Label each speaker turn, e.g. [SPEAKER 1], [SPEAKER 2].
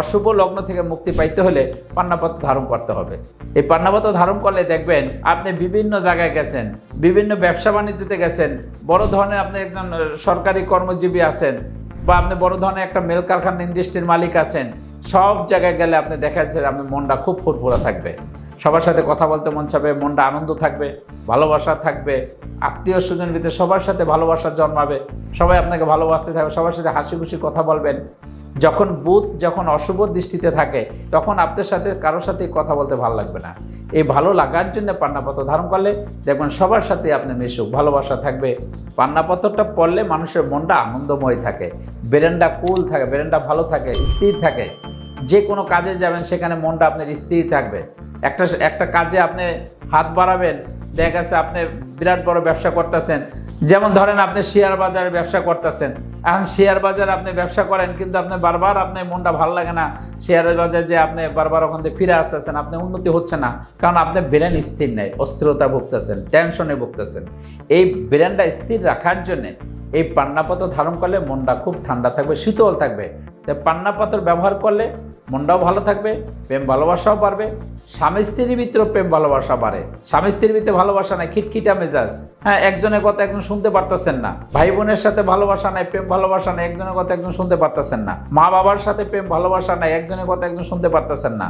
[SPEAKER 1] অশুভ লগ্ন থেকে মুক্তি পাইতে হলে পান্নাপত্র ধারণ করতে হবে। এই পান্নাপত্র ধারণ করলে দেখবেন আপনি বিভিন্ন জায়গায় গেছেন, বিভিন্ন ব্যবসা বাণিজ্যতে গেছেন, বড় ধরনের আপনি একজন সরকারি কর্মজীবী আছেন বা আপনি বড় ধরনের একটা মেল কারখানা ইন্ডাস্ট্রির মালিক আছেন, সব জায়গায় গেলে আপনি দেখা যাচ্ছে আপনার মনটা খুব ফুরফুরা থাকবে। সবার সাথে কথা বলতে মন চাবে, মনটা আনন্দ থাকবে, ভালোবাসা থাকবে, আত্মীয় স্বজন ভিতরে সবার সাথে ভালোবাসা জন্মাবে, সবাই আপনাকে ভালোবাসতে থাকবে, সবার সাথে হাসি খুশি কথা বলবেন যখন বুধ যখন অশুভ দৃষ্টিতে থাকে, তখন আপনার সাথে, কারোর সাথে কথা বলতে ভালো লাগবে না। এই ভালো লাগার জন্য পান্নাপত্র ধারণ করলে দেখবেন সবার সাথে আপনি মিশুক, ভালোবাসা থাকবে। পান্নাপত্রটা পড়লে মানুষের মনটা আনন্দময় থাকে বেরেন্ডা কুল থাকে বেরেন্ডা ভালো থাকে, স্থির থাকে। যে কোনো কাজে যাবেন, সেখানে মনটা আপনার স্থির থাকবে। একটা একটা কাজে আপনি হাত বাড়াবেন, দেখা গেছে আপনি বিরাট বড় ব্যবসা করতেছেন যেমন ধরেন আপনি শেয়ার বাজারে ব্যবসা করতেছেন। এখন শেয়ার বাজারে আপনি ব্যবসা করেন, কিন্তু আপনি বারবার আপনি মনটা ভালো লাগে না। শেয়ার বাজারে যে আপনি বারবার ওখান থেকে ফিরে আসতেছেন, আপনি উন্নতি হচ্ছে না। কারণ আপনি ব্রেন স্থির নেই, অস্থিরতা ভুগতেছেন, টেনশনে ভুগতেছেন। এই ব্রেনটা স্থির রাখার জন্যে এই পান্নাপত্র ধারণ করলে মনটা খুব ঠান্ডা থাকবে, শীতল থাকবে। তাই পান্নাপত্র ব্যবহার করলে মনটাও ভালো থাকবে, প্রেম ভালোবাসাও বাড়বে, স্বামী স্ত্রীর ভিতরে প্রেম ভালোবাসা বাড়ে। স্বামী স্ত্রীর ভিতরে ভালোবাসা নাই, খিটখিটা মেজাজ। হ্যাঁ একজনের কথা একজন শুনতে পারতেছেন না। ভাই বোনের সাথে ভালোবাসা নাই, প্রেম ভালোবাসা নাই, একজনের কথা একজন শুনতে পারতেছেন না। মা বাবার সাথে প্রেম ভালোবাসা নাই, একজনের কথা একজন শুনতে পারতেছেন না।